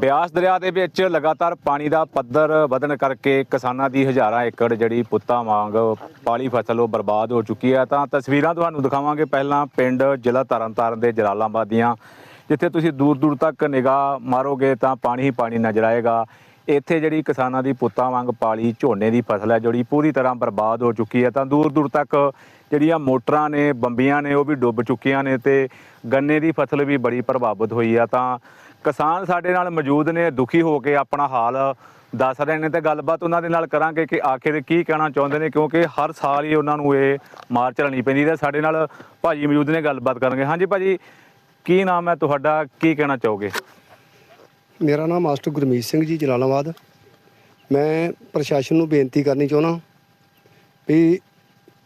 ਬਿਆਸ ਦਰਿਆ ਦੇ ਵਿੱਚ ਲਗਾਤਾਰ ਪਾਣੀ ਦਾ ਪੱਧਰ ਵਧਣ ਕਰਕੇ ਕਿਸਾਨਾਂ ਦੀ ਹਜ਼ਾਰਾਂ ਏਕੜ ਜਿਹੜੀ ਪੁੱਤਾਂ ਵਾਂਗ ਪਾਲੀ ਫਸਲ ਉਹ ਬਰਬਾਦ ਹੋ ਚੁੱਕੀ ਹੈ। ਤਾਂ ਤਸਵੀਰਾਂ ਤੁਹਾਨੂੰ ਦਿਖਾਵਾਂਗੇ। ਪਹਿਲਾਂ ਪਿੰਡ ਜ਼ਿਲ੍ਹਾ ਤਰਨਤਾਰਨ ਦੇ ਜਲਾਲਾਬਾਦ ਦੀਆਂ। ਜਿੱਥੇ ਤੁਸੀਂ ਦੂਰ ਦੂਰ ਤੱਕ ਨਿਗਾਹ ਮਾਰੋਗੇ ਤਾਂ ਪਾਣੀ ਹੀ ਪਾਣੀ ਨਜ਼ਰ ਆਏਗਾ। ਇੱਥੇ ਜਿਹੜੀ ਕਿਸਾਨਾਂ ਦੀ ਪੁੱਤਾਂ ਵਾਂਗ ਪਾਲੀ ਝੋਨੇ ਦੀ ਫਸਲ ਹੈ, ਜਿਹੜੀ ਪੂਰੀ ਤਰ੍ਹਾਂ ਬਰਬਾਦ ਹੋ ਚੁੱਕੀ ਹੈ। ਤਾਂ ਦੂਰ ਦੂਰ ਤੱਕ ਜਿਹੜੀਆਂ ਮੋਟਰਾਂ ਨੇ, ਬੰਬੀਆਂ ਨੇ, ਉਹ ਵੀ ਡੁੱਬ ਚੁੱਕੀਆਂ ਨੇ ਤੇ ਗੰਨੇ ਦੀ ਫਸਲ ਵੀ ਬੜੀ ਪ੍ਰਭਾਵਿਤ ਹੋਈ ਆ। ਤਾਂ ਕਿਸਾਨ ਸਾਡੇ ਨਾਲ ਮੌਜੂਦ ਨੇ, ਦੁਖੀ ਹੋ ਕੇ ਆਪਣਾ ਹਾਲ ਦੱਸ ਰਹੇ ਨੇ ਤੇ ਗੱਲਬਾਤ ਉਹਨਾਂ ਦੇ ਨਾਲ ਕਰਾਂਗੇ ਕਿ ਆਖਿਰ ਕੀ ਕਹਿਣਾ ਚਾਹੁੰਦੇ ਨੇ, ਕਿਉਂਕਿ ਹਰ ਸਾਲ ਹੀ ਉਹਨਾਂ ਨੂੰ ਇਹ ਮਾਰ ਝੱਲਣੀ ਪੈਂਦੀ ਤੇ ਸਾਡੇ ਨਾਲ ਭਾਜੀ ਮੌਜੂਦ ਨੇ, ਗੱਲਬਾਤ ਕਰਾਂਗੇ ਹਾਂਜੀ ਭਾਜੀ, ਕੀ ਨਾਮ ਹੈ ਤੁਹਾਡਾ, ਕੀ ਕਹਿਣਾ ਚਾਹੋਗੇ? ਮੇਰਾ ਨਾਮ ਮਾਸਟਰ ਗੁਰਮੀਤ ਸਿੰਘ ਜੀ, ਜਲਾਲਾਬਾਦ। ਮੈਂ ਪ੍ਰਸ਼ਾਸਨ ਨੂੰ ਬੇਨਤੀ ਕਰਨੀ ਚਾਹੁੰਦਾ ਵੀ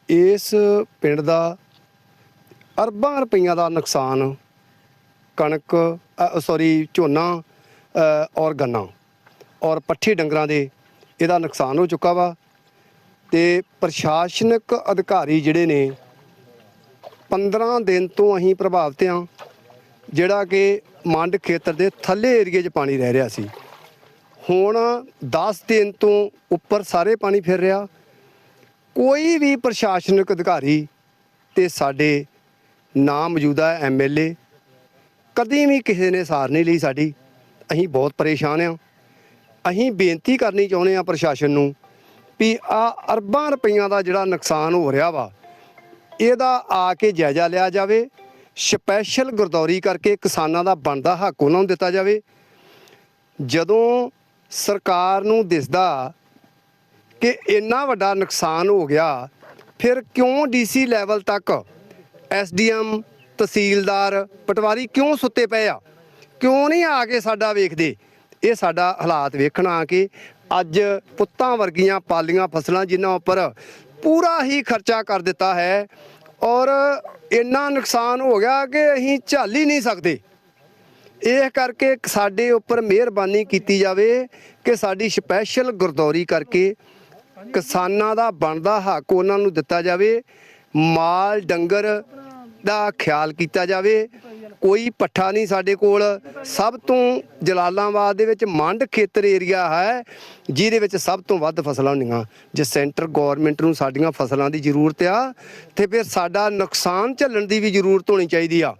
ਇਸ ਪਿੰਡ ਦਾ ਅਰਬਾਂ ਰੁਪਈਆਂ ਦਾ ਨੁਕਸਾਨ ਕਣਕ ਸੌਰੀ ਝੋਨਾ ਔਰ ਗੰਨਾ। ਔਰ ਪੱਠੇ ਡੰਗਰਾਂ ਦੇ ਇਹਦਾ ਨੁਕਸਾਨ ਹੋ ਚੁੱਕਾ ਵਾ ਤੇ ਪ੍ਰਸ਼ਾਸਨਿਕ ਅਧਿਕਾਰੀ ਜਿਹੜੇ ਨੇ 15 ਦਿਨ ਤੋਂ ਅਸੀਂ ਪ੍ਰਭਾਵਿਤ ਹਾਂ, ਜਿਹੜਾ ਕਿ ਮੰਡ ਖੇਤਰ ਦੇ ਥੱਲੇ ਏਰੀਏ 'ਚ ਪਾਣੀ ਰਹਿ ਰਿਹਾ ਸੀ। ਹੁਣ 10 ਦਿਨ ਤੋਂ ਉੱਪਰ ਸਾਰੇ ਪਾਣੀ ਫਿਰ ਰਿਹਾ। ਕੋਈ ਵੀ ਪ੍ਰਸ਼ਾਸਨਿਕ ਅਧਿਕਾਰੀ ਤੇ ਸਾਡੇ ਨਾ ਮੌਜੂਦਾ ਐਮਐਲਏ ਕਦੀ ਵੀ ਕਿਸੇ ਨੇ ਸਾਰ ਨਹੀਂ ਲਈ ਸਾਡੀ। ਅਸੀਂ ਬਹੁਤ ਪਰੇਸ਼ਾਨ ਹਾਂ। ਅਸੀਂ ਬੇਨਤੀ ਕਰਨੀ ਚਾਹੁੰਦੇ ਆ ਪ੍ਰਸ਼ਾਸਨ ਨੂੰ ਵੀ ਆ ਅਰਬਾਂ ਰੁਪਈਆਂ ਦਾ ਜਿਹੜਾ ਨੁਕਸਾਨ ਹੋ ਰਿਹਾ ਵਾ, ਇਹਦਾ ਆ ਕੇ ਜਾਇਜ਼ਾ ਲਿਆ ਜਾਵੇ। ਸਪੈਸ਼ਲ ਗੁਰਦੌਰੀ ਕਰਕੇ ਕਿਸਾਨਾਂ ਦਾ ਬਣਦਾ ਹੱਕ ਉਹਨਾਂ ਨੂੰ ਦਿੱਤਾ ਜਾਵੇ। ਜਦੋਂ ਸਰਕਾਰ ਨੂੰ ਦਿਸਦਾ ਕਿ ਇੰਨਾ ਵੱਡਾ ਨੁਕਸਾਨ ਹੋ ਗਿਆ, ਫਿਰ ਕਿਉਂ ਡੀਸੀ ਲੈਵਲ ਤੱਕ ਐਸਡੀਐਮ ਤਹਿਸੀਲਦਾਰ ਪਟਵਾਰੀ ਕਿਉਂ ਸੁੱਤੇ ਪਏ ਆ? ਕਿਉਂ ਨਹੀਂ ਆ ਕੇ ਸਾਡਾ ਵੇਖਦੇ? ਇਹ ਸਾਡਾ ਹਾਲਾਤ ਵੇਖਣ ਆ ਕੇ ਅੱਜ ਪੁੱਤਾਂ ਵਰਗੀਆਂ ਪਾਲੀਆਂ ਫਸਲਾਂ ਜਿਨ੍ਹਾਂ ਉੱਪਰ ਪੂਰਾ ਹੀ ਖਰਚਾ ਕਰ ਦਿੱਤਾ ਹੈ ਔਰ ਇੰਨਾ ਨੁਕਸਾਨ ਹੋ ਗਿਆ ਕਿ ਅਸੀਂ ਝੱਲ ਹੀ ਨਹੀਂ ਸਕਦੇ। ਇਹ ਕਰਕੇ ਸਾਡੇ ਉੱਪਰ ਮਿਹਰਬਾਨੀ ਕੀਤੀ ਜਾਵੇ ਕਿ ਸਾਡੀ ਸਪੈਸ਼ਲ ਗੁਰਦੌਰੀ ਕਰਕੇ ਕਿਸਾਨਾਂ ਦਾ ਬਣਦਾ ਹੱਕ ਉਹਨਾਂ ਨੂੰ ਦਿੱਤਾ ਜਾਵੇ। ਮਾਲ ਡੰਗਰ ਦਾ ਖਿਆਲ ਕੀਤਾ ਜਾਵੇ। ਕੋਈ ਪੱਠਾ ਨਹੀਂ ਸਾਡੇ ਕੋਲ। ਸਭ ਤੋਂ ਜਲਾਲਾਬਾਦ ਦੇ ਵਿੱਚ ਮੰਡ ਖੇਤਰ ਏਰੀਆ ਹੈ, ਜਿਹਦੇ ਵਿੱਚ ਸਭ ਤੋਂ ਵੱਧ ਫਸਲਾਂ ਹੁੰਦੀਆਂ। ਜੇ ਸੈਂਟਰ ਗਵਰਨਮੈਂਟ ਨੂੰ ਸਾਡੀਆਂ ਫਸਲਾਂ ਦੀ ਜ਼ਰੂਰਤ ਆ, ਤੇ ਫਿਰ ਸਾਡਾ ਨੁਕਸਾਨ ਝੱਲਣ ਦੀ ਵੀ ਜ਼ਰੂਰਤ ਹੋਣੀ ਚਾਹੀਦੀ ਆ।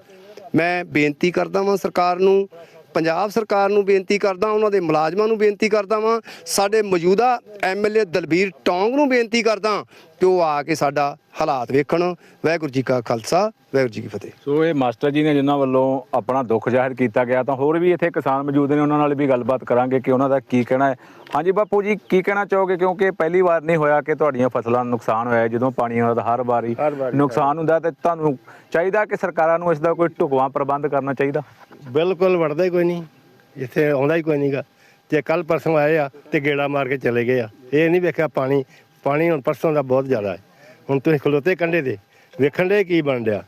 ਮੈਂ ਬੇਨਤੀ ਕਰਦਾ ਵਾਂ ਸਰਕਾਰ ਨੂੰ ਪੰਜਾਬ ਸਰਕਾਰ ਨੂੰ ਬੇਨਤੀ ਕਰਦਾ ਉਹਨਾਂ ਦੇ ਮੁਲਾਜ਼ਮਾਂ ਨੂੰ ਬੇਨਤੀ ਕਰਦਾ ਵਾਂ ਸਾਡੇ ਮੌਜੂਦਾ ਐਮਐਲਏ ਦਲਬੀਰ ਟੌਂਗ ਨੂੰ ਬੇਨਤੀ ਕਰਦਾ ਕਿ ਉਹ ਆ ਕੇ ਸਾਡਾ ਹਾਲਾਤ ਵੇਖਣ। ਵਾਹਿਗੁਰੂ ਜੀ ਕਾ ਖਾਲਸਾ ਵਾਹਿਗੁਰੂ ਜੀ ਕੀ ਫਤਿਹ। ਸੋ ਇਹ ਮਾਸਟਰ ਜੀ ਨੇ ਜਿਨ੍ਹਾਂ ਵੱਲੋਂ ਆਪਣਾ ਦੁੱਖ ਜ਼ਾਹਿਰ ਕੀਤਾ ਗਿਆ ਤਾਂ ਹੋਰ ਵੀ ਇੱਥੇ ਕਿਸਾਨ ਮੌਜੂਦ ਨੇ ਉਹਨਾਂ ਨਾਲ ਵੀ ਗੱਲਬਾਤ ਕਰਾਂਗੇ ਕਿ ਉਹਨਾਂ ਦਾ ਕੀ ਕਹਿਣਾ ਹੈ। ਹਾਂਜੀ ਬਾਪੂ ਜੀ ਕੀ ਕਹਿਣਾ ਚਾਹੋਗੇ? ਕਿਉਂਕਿ ਪਹਿਲੀ ਵਾਰ ਨਹੀਂ ਹੋਇਆ ਕਿ ਤੁਹਾਡੀਆਂ ਫਸਲਾਂ ਨੂੰ ਨੁਕਸਾਨ ਹੋਇਆ। ਜਦੋਂ ਪਾਣੀ ਆਉਂਦਾ ਤਾਂ ਹਰ ਵਾਰੀ ਹਰ ਵਾਰੀ ਨੁਕਸਾਨ ਹੁੰਦਾ ਤੇ ਤੁਹਾਨੂੰ ਚਾਹੀਦਾ ਕਿ ਸਰਕਾਰਾਂ ਨੂੰ ਇਸ ਦਾ ਕੋਈ ਢੁਕਵਾਂ ਪ੍ਰਬੰਧ ਕਰਨਾ ਚਾਹੀਦਾ? ਬਿਲਕੁਲ ਵੜਦਾ ਹੀ ਕੋਈ ਨਹੀਂ ਇੱਥੇ ਆਉਂਦਾ ਹੀ ਕੋਈ ਨਹੀਂਗਾ ਜੇ ਕੱਲ ਪਰਸੋਂ ਆਏ ਆ ਤੇ ਗੇੜਾ ਮਾਰ ਕੇ ਚਲੇ ਗਏ ਆ। ਇਹ ਨਹੀਂ ਵੇਖਿਆ ਪਾਣੀ ਪਾਣੀ ਹੁਣ ਪਰਸੋਂ ਦਾ ਬਹੁਤ ਜ਼ਿਆਦਾ ਹੈ। ਹੁਣ ਤੁਸੀਂ ਖਲੋਤੇ ਕੰਢੇ ਤੇ ਵੇਖਣ ਦੇ ਕੀ ਬਣ ਰਿਹਾ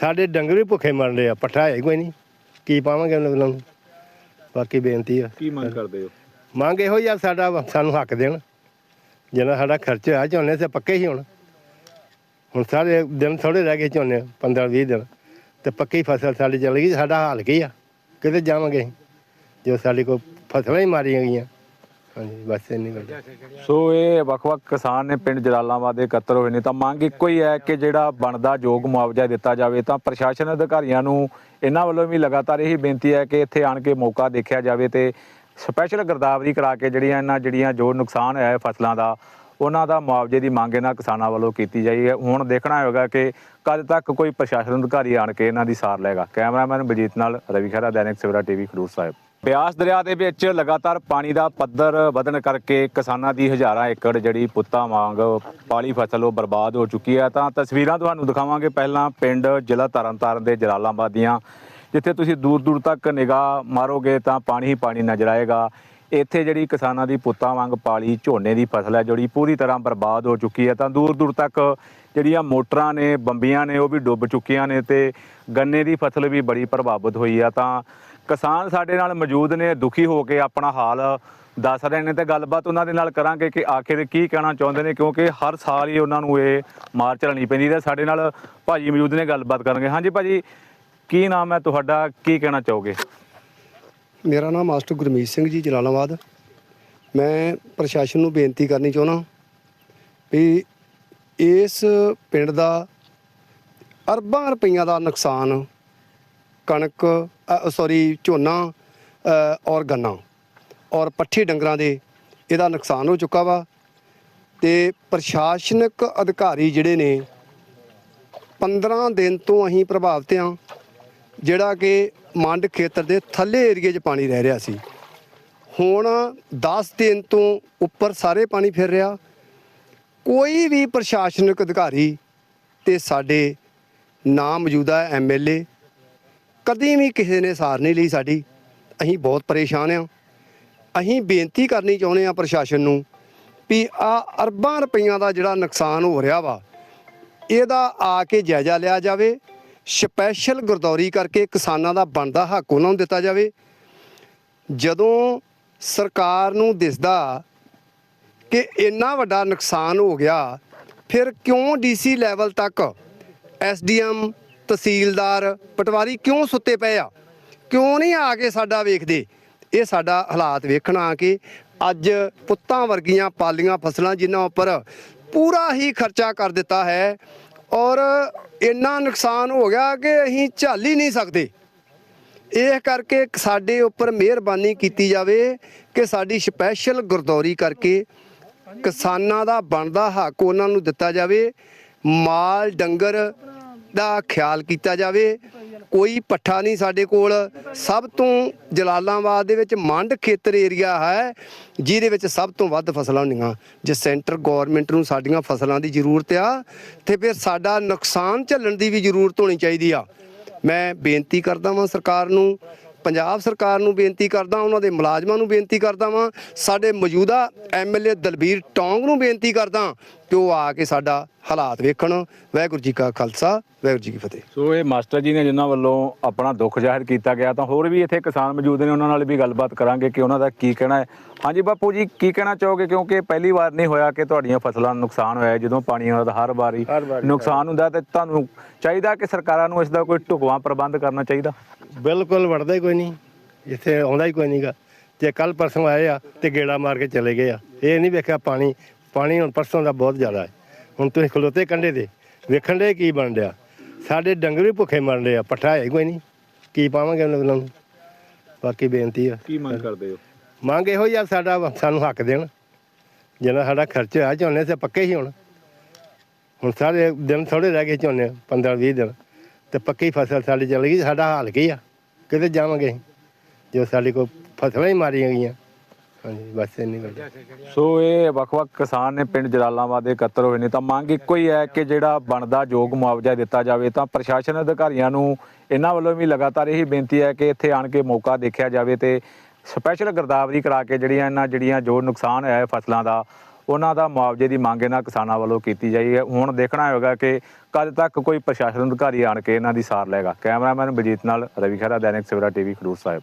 ਸਾਡੇ ਡੰਗਰ ਵੀ ਭੁੱਖੇ ਮਰਨ ਰਹੇ ਆ ਪੱਠਾ ਹੈ ਕੋਈ ਨਹੀਂ। ਕੀ ਪਾਵਾਂਗੇ ਉਹਨਾਂ ਨੂੰ? ਬਾਕੀ ਬੇਨਤੀ ਆ। ਕੀ ਮੰਗ ਕਰਦੇ ਹੋ? ਮੰਗ ਇਹੋ ਹੀ ਆ ਸਾਡਾ ਸਾਨੂੰ ਹੱਕ ਦੇਣ। ਜਿੰਨਾ ਸਾਡਾ ਖਰਚ ਹੋਇਆ ਝੋਨੇ ਸੇ ਪੱਕੇ ਹੀ ਹੁਣ। ਹੁਣ ਸਾਰੇ ਦਿਨ ਥੋੜੇ ਰਹਿ ਗਏ ਝੋਨੇ 15 20 ਦਿਨ। ਤੇ ਪੱਕੀ ਫਸਲ ਸਾਡੀ ਚੱਲ ਗਈ, ਸਾਡਾ ਹਾਲ ਕੀ ਆ? ਕਿਤੇ ਜਾਵਾਂਗੇ ਜੋ ਸਾਡੀ ਕੋਈ ਫਸਲਾਂ ਹੀ ਮਾਰੀਆਂ ਗਈਆਂ। ਹਾਂਜੀ, ਬਸ ਇੰਨੀ ਗੱਲ। ਸੋ ਇਹ ਵੱਖ-ਵੱਖ ਕਿਸਾਨ ਨੇ ਪਿੰਡ ਜਲਾਲਾਬਾਦ ਦੇ ਇਕੱਤਰ ਹੋਏ ਨੇ, ਤਾਂ ਮੰਗ ਇੱਕੋ ਹੀ ਹੈ ਕਿ ਜਿਹੜਾ ਬਣਦਾ ਯੋਗ ਮੁਆਵਜ਼ਾ ਦਿੱਤਾ ਜਾਵੇ, ਤਾਂ ਪ੍ਰਸ਼ਾਸਨ ਅਧਿਕਾਰੀਆਂ ਨੂੰ ਇਹਨਾਂ ਵੱਲੋਂ ਵੀ ਲਗਾਤਾਰ ਇਹੀ ਬੇਨਤੀ ਹੈ ਕਿ ਇੱਥੇ ਆਣ ਕੇ ਮੌਕਾ ਦੇਖਿਆ ਜਾਵੇ ਤੇ ਸਪੈਸ਼ਲ ਗਰਦਾਵਰੀ ਕਰਾ ਕੇ ਜਿਹੜੀਆਂ ਇਹਨਾਂ, ਜਿਹੜੀਆਂ ਜੋ ਨੁਕਸਾਨ ਹੋਇਆ ਹੈ ਫਸਲਾਂ ਦਾ ਉਹਨਾਂ ਦਾ ਮੁਆਵਜ਼ੇ ਦੀ ਮੰਗ ਇਹਨਾਂ ਕਿਸਾਨਾਂ ਵੱਲੋਂ ਕੀਤੀ ਜਾਈ ਹੈ। ਹੁਣ ਦੇਖਣਾ ਹੋਵੇਗਾ ਕਿ ਕਦ ਤੱਕ ਕੋਈ ਪ੍ਰਸ਼ਾਸਨ ਅਧਿਕਾਰੀ ਆਣ ਕੇ ਇਹਨਾਂ ਦੀ ਸਾਰ ਲਏਗਾ। ਕੈਮਰਾਮੈਨ ਬਜੀਤ ਨਾਲ ਰਵੀ ਖਹਿਰਾ, ਦੈਨਿਕ ਸਵੇਰਾ ਟੀਵੀ, ਖਡੂਰ ਸਾਹਿਬ। ਬਿਆਸ ਦਰਿਆ ਦੇ ਵਿੱਚ ਲਗਾਤਾਰ ਪਾਣੀ ਦਾ ਪੱਧਰ ਵਧਣ ਕਰਕੇ ਕਿਸਾਨਾਂ ਦੀ ਹਜ਼ਾਰਾਂ ਏਕੜ ਜਿਹੜੀ ਪੁੱਤਾਂ ਵਾਂਗ ਪਾਲੀ ਫਸਲ ਉਹ ਬਰਬਾਦ ਹੋ ਚੁੱਕੀ ਹੈ। ਤਾਂ ਤਸਵੀਰਾਂ ਤੁਹਾਨੂੰ ਦਿਖਾਵਾਂਗੇ। ਪਹਿਲਾਂ ਪਿੰਡ ਜ਼ਿਲ੍ਹਾ ਤਰਨਤਾਰਨ ਦੇ ਜਲਾਲਾਬਾਦ ਦੀਆਂ। ਜਿੱਥੇ ਤੁਸੀਂ ਦੂਰ ਦੂਰ ਤੱਕ ਨਿਗਾਹ ਮਾਰੋਗੇ ਤਾਂ ਪਾਣੀ ਹੀ ਪਾਣੀ ਨਜ਼ਰ ਆਏਗਾ। ਇੱਥੇ ਜਿਹੜੀ ਕਿਸਾਨਾਂ ਦੀ ਪੁੱਤਾਂ ਵਾਂਗ ਪਾਲੀ ਝੋਨੇ ਦੀ ਫਸਲ ਹੈ, ਜਿਹੜੀ ਪੂਰੀ ਤਰ੍ਹਾਂ ਬਰਬਾਦ ਹੋ ਚੁੱਕੀ ਹੈ, ਤਾਂ ਦੂਰ ਦੂਰ ਤੱਕ ਜਿਹੜੀਆਂ ਮੋਟਰਾਂ ਨੇ, ਬੰਬੀਆਂ ਨੇ, ਉਹ ਵੀ ਡੁੱਬ ਚੁੱਕੀਆਂ ਨੇ ਤੇ ਗੰਨੇ ਦੀ ਫਸਲ ਵੀ ਬੜੀ ਪ੍ਰਭਾਵਿਤ ਹੋਈ ਆ। ਤਾਂ ਕਿਸਾਨ ਸਾਡੇ ਨਾਲ ਮੌਜੂਦ ਨੇ, ਦੁਖੀ ਹੋ ਕੇ ਆਪਣਾ ਹਾਲ ਦੱਸ ਰਹੇ ਨੇ ਤੇ ਗੱਲਬਾਤ ਉਹਨਾਂ ਦੇ ਨਾਲ ਕਰਾਂਗੇ ਕਿ ਆਖਿਰ ਕੀ ਕਹਿਣਾ ਚਾਹੁੰਦੇ ਨੇ, ਕਿਉਂਕਿ ਹਰ ਸਾਲ ਹੀ ਉਹਨਾਂ ਨੂੰ ਇਹ ਮਾਰ ਝੱਲਣੀ ਪੈਂਦੀ ਤੇ ਸਾਡੇ ਨਾਲ ਭਾਜੀ ਮੌਜੂਦ ਨੇ, ਗੱਲਬਾਤ ਕਰਾਂਗੇ ਹਾਂਜੀ ਭਾਜੀ, ਕੀ ਨਾਮ ਹੈ ਤੁਹਾਡਾ? ਕੀ ਕਹਿਣਾ ਚਾਹੋਗੇ? ਮੇਰਾ ਨਾਮ ਮਾਸਟਰ ਗੁਰਮੀਤ ਸਿੰਘ ਜੀ, ਜਲਾਲਾਬਾਦ। ਮੈਂ ਪ੍ਰਸ਼ਾਸਨ ਨੂੰ ਬੇਨਤੀ ਕਰਨੀ ਚਾਹੁੰਦਾ ਵੀ ਇਸ ਪਿੰਡ ਦਾ ਅਰਬਾਂ ਰੁਪਈਆਂ ਦਾ ਨੁਕਸਾਨ ਕਣਕ ਸੌਰੀ ਝੋਨਾ ਔਰ ਗੰਨਾ ਔਰ ਪੱਠੇ ਡੰਗਰਾਂ ਦੇ ਇਹਦਾ ਨੁਕਸਾਨ ਹੋ ਚੁੱਕਾ ਵਾ ਤੇ ਪ੍ਰਸ਼ਾਸਨਿਕ ਅਧਿਕਾਰੀ ਜਿਹੜੇ ਨੇ 15 ਦਿਨ ਤੋਂ ਅਸੀਂ ਪ੍ਰਭਾਵਿਤ ਹਾਂ ਜਿਹੜਾ ਕਿ ਮੰਡ ਖੇਤਰ ਦੇ ਥੱਲੇ ਏਰੀਏ 'ਚ ਪਾਣੀ ਰਹਿ ਰਿਹਾ ਸੀ। ਹੁਣ 10 ਦਿਨ ਤੋਂ ਉੱਪਰ ਸਾਰੇ ਪਾਣੀ ਫਿਰ ਰਿਹਾ। ਕੋਈ ਵੀ ਪ੍ਰਸ਼ਾਸਨਿਕ ਅਧਿਕਾਰੀ ਤੇ ਸਾਡੇ ਨਾ ਮੌਜੂਦਾ ਐਮਐਲਏ ਕਦੀ ਵੀ ਕਿਸੇ ਨੇ ਸਾਰ ਨਹੀਂ ਲਈ ਸਾਡੀ। ਅਸੀਂ ਬਹੁਤ ਪਰੇਸ਼ਾਨ ਆ ਅਸੀਂ ਬੇਨਤੀ ਕਰਨੀ ਚਾਹੁੰਦੇ ਆ ਪ੍ਰਸ਼ਾਸਨ ਨੂੰ ਵੀ ਆ ਅਰਬਾਂ ਰੁਪਈਆਂ ਦਾ ਜਿਹੜਾ ਨੁਕਸਾਨ ਹੋ ਰਿਹਾ ਵਾ, ਇਹਦਾ ਆ ਕੇ ਜਾਇਜ਼ਾ ਲਿਆ ਜਾਵੇ ਸਪੈਸ਼ਲ ਗੁਰਦੌਰੀ ਕਰਕੇ ਕਿਸਾਨਾਂ ਦਾ ਬਣਦਾ ਹੱਕ ਉਹਨਾਂ ਨੂੰ ਦਿੱਤਾ ਜਾਵੇ। ਜਦੋਂ ਸਰਕਾਰ ਨੂੰ ਦਿਸਦਾ ਕਿ ਇੰਨਾ ਵੱਡਾ ਨੁਕਸਾਨ ਹੋ ਗਿਆ, ਫਿਰ ਕਿਉਂ ਡੀਸੀ ਲੈਵਲ ਤੱਕ ਐਸਡੀਐਮ, ਤਹਿਸੀਲਦਾਰ, ਪਟਵਾਰੀ ਕਿਉਂ ਸੁੱਤੇ ਪਏ ਆ? ਕਿਉਂ ਨਹੀਂ ਆ ਕੇ ਸਾਡਾ ਵੇਖਦੇ? ਇਹ ਸਾਡਾ ਹਾਲਾਤ ਵੇਖਣ ਆ ਕੇ ਅੱਜ ਪੁੱਤਾਂ ਵਰਗੀਆਂ ਪਾਲੀਆਂ ਫਸਲਾਂ ਜਿਨ੍ਹਾਂ ਉੱਪਰ ਪੂਰਾ ਹੀ ਖਰਚਾ ਕਰ ਦਿੱਤਾ ਹੈ। ਔਰ ਇੰਨਾ ਨੁਕਸਾਨ ਹੋ ਗਿਆ ਕਿ ਅਸੀਂ ਝੱਲ ਹੀ ਨਹੀਂ ਸਕਦੇ। ਇਹ ਕਰਕੇ ਸਾਡੇ ਉੱਪਰ ਮਿਹਰਬਾਨੀ ਕੀਤੀ ਜਾਵੇ ਕਿ ਸਾਡੀ ਸਪੈਸ਼ਲ ਗੁਰਦੌਰੀ ਕਰਕੇ ਕਿਸਾਨਾਂ ਦਾ ਬਣਦਾ ਹੱਕ ਉਹਨਾਂ ਨੂੰ ਦਿੱਤਾ ਜਾਵੇ। ਮਾਲ ਡੰਗਰ ਦਾ ਖਿਆਲ ਕੀਤਾ ਜਾਵੇ। ਕੋਈ ਪੱਠਾ ਨਹੀਂ ਸਾਡੇ ਕੋਲ। ਸਭ ਤੋਂ ਜਲਾਲਾਬਾਦ ਦੇ ਵਿੱਚ ਮੰਡ ਖੇਤਰ ਏਰੀਆ ਹੈ, ਜਿਹਦੇ ਵਿੱਚ ਸਭ ਤੋਂ ਵੱਧ ਫਸਲਾਂ ਹੁੰਦੀਆਂ। ਜੇ ਸੈਂਟਰ ਗਵਰਨਮੈਂਟ ਨੂੰ ਸਾਡੀਆਂ ਫਸਲਾਂ ਦੀ ਜ਼ਰੂਰਤ ਆ, ਤੇ ਫਿਰ ਸਾਡਾ ਨੁਕਸਾਨ ਝੱਲਣ ਦੀ ਵੀ ਜ਼ਰੂਰਤ ਹੋਣੀ ਚਾਹੀਦੀ ਆ। ਮੈਂ ਬੇਨਤੀ ਕਰਦਾ ਵਾਂ ਸਰਕਾਰ ਨੂੰ ਪੰਜਾਬ ਸਰਕਾਰ ਨੂੰ ਬੇਨਤੀ ਕਰਦਾ ਉਹਨਾਂ ਦੇ ਮੁਲਾਜ਼ਮਾਂ ਨੂੰ ਬੇਨਤੀ ਕਰਦਾ ਵਾਂ ਸਾਡੇ ਮੌਜੂਦਾ ਐਮਐਲਏ ਦਲਬੀਰ ਟੌਂਗ ਨੂੰ ਬੇਨਤੀ ਕਰਦਾ ਕਿ ਉਹ ਆ ਕੇ ਸਾਡਾ ਹਾਲਾਤ ਵੇਖਣ। ਵਾਹਿਗੁਰੂ ਜੀ ਕਾ ਖਾਲਸਾ ਵਾਹਿਗੁਰੂ ਜੀ ਕੀ ਫਤਿਹ। ਸੋ ਇਹ ਮਾਸਟਰ ਜੀ ਨੇ ਜਿਨ੍ਹਾਂ ਵੱਲੋਂ ਆਪਣਾ ਦੁੱਖ ਜ਼ਾਹਿਰ ਕੀਤਾ ਗਿਆ ਤਾਂ ਹੋਰ ਵੀ ਇੱਥੇ ਕਿਸਾਨ ਮੌਜੂਦ ਨੇ ਉਹਨਾਂ ਨਾਲ ਵੀ ਗੱਲਬਾਤ ਕਰਾਂਗੇ ਕਿ ਉਹਨਾਂ ਦਾ ਕੀ ਕਹਿਣਾ ਹੈ। ਹਾਂਜੀ ਬਾਪੂ ਜੀ ਕੀ ਕਹਿਣਾ ਚਾਹੋਗੇ? ਕਿਉਂਕਿ ਪਹਿਲੀ ਵਾਰ ਨਹੀਂ ਹੋਇਆ ਕਿ ਤੁਹਾਡੀਆਂ ਫਸਲਾਂ ਨੂੰ ਨੁਕਸਾਨ ਹੋਇਆ। ਜਦੋਂ ਪਾਣੀ ਆਉਂਦਾ ਤਾਂ ਹਰ ਵਾਰੀ ਹਰ ਵਾਰੀ ਨੁਕਸਾਨ ਹੁੰਦਾ ਤੇ ਤੁਹਾਨੂੰ ਚਾਹੀਦਾ ਕਿ ਸਰਕਾਰਾਂ ਨੂੰ ਇਸ ਦਾ ਕੋਈ ਢੁਕਵਾਂ ਪ੍ਰਬੰਧ ਕਰਨਾ ਚਾਹੀਦਾ? ਬਿਲਕੁਲ ਵੜਦਾ ਹੀ ਕੋਈ ਨਹੀਂ ਇੱਥੇ ਆਉਂਦਾ ਹੀ ਕੋਈ ਨਹੀਂਗਾ ਜੇ ਕੱਲ ਪਰਸੋਂ ਆਏ ਆ ਤੇ ਗੇੜਾ ਮਾਰ ਕੇ ਚਲੇ ਗਏ ਆ। ਇਹ ਨਹੀਂ ਵੇਖਿਆ ਪਾਣੀ ਪਾਣੀ ਹੁਣ ਪਰਸੋਂ ਦਾ ਬਹੁਤ ਜ਼ਿਆਦਾ ਹੈ। ਹੁਣ ਤੁਸੀਂ ਖਲੋਤੇ ਕੰਢੇ ਤੇ ਵੇਖਣ ਦੇ ਕੀ ਬਣ ਰਿਹਾ ਸਾਡੇ ਡੰਗਰ ਵੀ ਭੁੱਖੇ ਮਰਨ ਰਹੇ ਆ ਪੱਠਾ ਹੈ ਕੋਈ ਨਹੀਂ। ਕੀ ਪਾਵਾਂਗੇ ਉਹਨਾਂ ਨੂੰ? ਬਾਕੀ ਬੇਨਤੀ ਆ। ਕੀ ਮੰਗ ਕਰਦੇ ਹੋ? ਮੰਗ ਇਹੋ ਹੀ ਆ ਸਾਡਾ ਸਾਨੂੰ ਹੱਕ ਦੇਣ। ਜਿੰਨਾ ਸਾਡਾ ਖਰਚ ਹੋਇਆ ਝੋਨੇ ਸੇ ਪੱਕੇ ਹੀ ਹੁਣ। ਹੁਣ ਸਾਰੇ ਦਿਨ ਥੋੜੇ ਰਹਿ ਗਏ ਝੋਨੇ 15 20 ਦਿਨ। ਤੇ ਪੱਕੀ ਫਸਲ ਸਾਡੀ ਚੱਲ ਗਈ, ਸਾਡਾ ਹਾਲ ਕੀ ਆ? ਕਿਤੇ ਜਾਵਾਂਗੇ ਜੋ ਸਾਡੀ ਕੋ ਫਸਲਾਂ ਹੀ ਮਾਰੀਆਂ ਗਈਆਂ। ਹਾਂਜੀ, ਬਸ ਇੰਨੀ ਗੱਲ। ਸੋ ਇਹ ਵੱਖ-ਵੱਖ ਕਿਸਾਨ ਨੇ ਪਿੰਡ ਜਲਾਲਾਬਾਦ ਦੇ ਇਕੱਤਰ ਹੋਏ ਨੇ, ਤਾਂ ਮੰਗ ਇੱਕੋ ਹੀ ਹੈ ਕਿ ਜਿਹੜਾ ਬਣਦਾ ਯੋਗ ਮੁਆਵਜ਼ਾ ਦਿੱਤਾ ਜਾਵੇ, ਤਾਂ ਪ੍ਰਸ਼ਾਸਨ ਅਧਿਕਾਰੀਆਂ ਨੂੰ ਇਹਨਾਂ ਵੱਲੋਂ ਵੀ ਲਗਾਤਾਰ ਇਹੀ ਬੇਨਤੀ ਹੈ ਕਿ ਇੱਥੇ ਆਣ ਕੇ ਮੌਕਾ ਦੇਖਿਆ ਜਾਵੇ ਤੇ ਸਪੈਸ਼ਲ ਗਰਦਾਵਰੀ ਕਰਾ ਕੇ ਜਿਹੜੀਆਂ ਇਹਨਾਂ, ਜਿਹੜੀਆਂ ਜੋ ਨੁਕਸਾਨ ਹੋਇਆ ਹੈ ਫਸਲਾਂ ਦਾ ਉਹਨਾਂ ਦਾ ਮੁਆਵਜ਼ੇ ਦੀ ਮੰਗ ਇਹਨਾਂ ਕਿਸਾਨਾਂ ਵੱਲੋਂ ਕੀਤੀ ਜਾਈ ਹੈ। ਹੁਣ ਦੇਖਣਾ ਹੋਵੇਗਾ ਕਿ ਕਦ ਤੱਕ ਕੋਈ ਪ੍ਰਸ਼ਾਸਨ ਅਧਿਕਾਰੀ ਆਣ ਕੇ ਇਹਨਾਂ ਦੀ ਸਾਰ ਲਏਗਾ। ਕੈਮਰਾਮੈਨ ਬਜੀਤ ਨਾਲ ਰਵੀ ਖਹਿਰਾ, ਦੈਨਿਕ ਸਵੇਰਾ ਟੀਵੀ, ਖਡੂਰ ਸਾਹਿਬ।